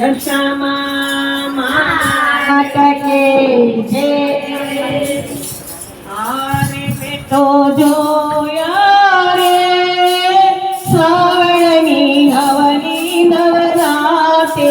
દર્શામાટકે છે આરે બેટો જોયો રે. સવળની હવની નવરાતે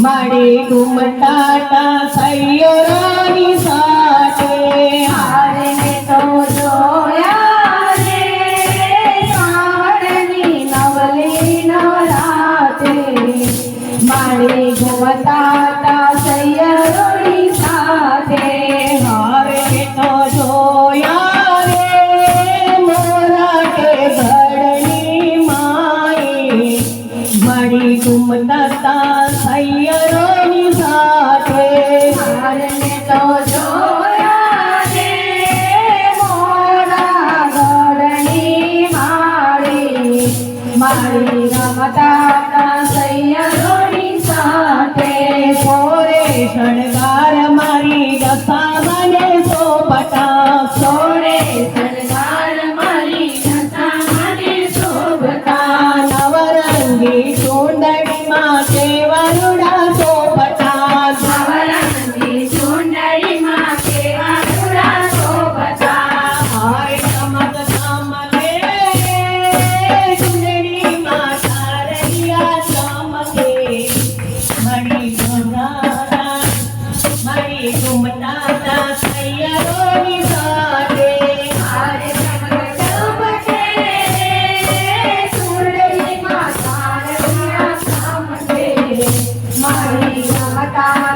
મારી ગુમટાટા સૈયો મારે ગોવતા તા સૈયરોની સાથે. હાર કે તો જોયા રે મોરા કે ઘરની માઈ મારી ગુમતા તા સૈયરોની સાથે. શણગાર મારી દશા મને સોપટા સોડે શણગાર મારી દશા મને સોપટા નવરંગી સુંદર Maria Matara.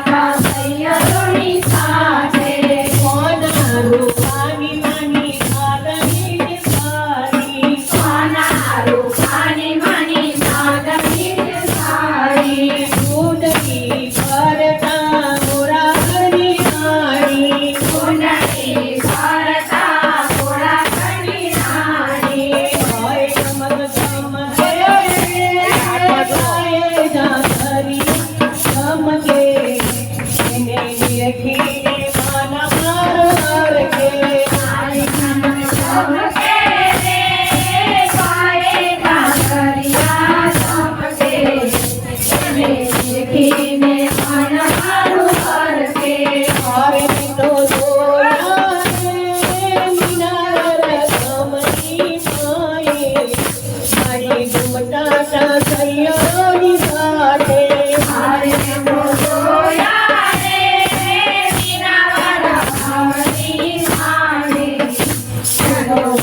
Amen.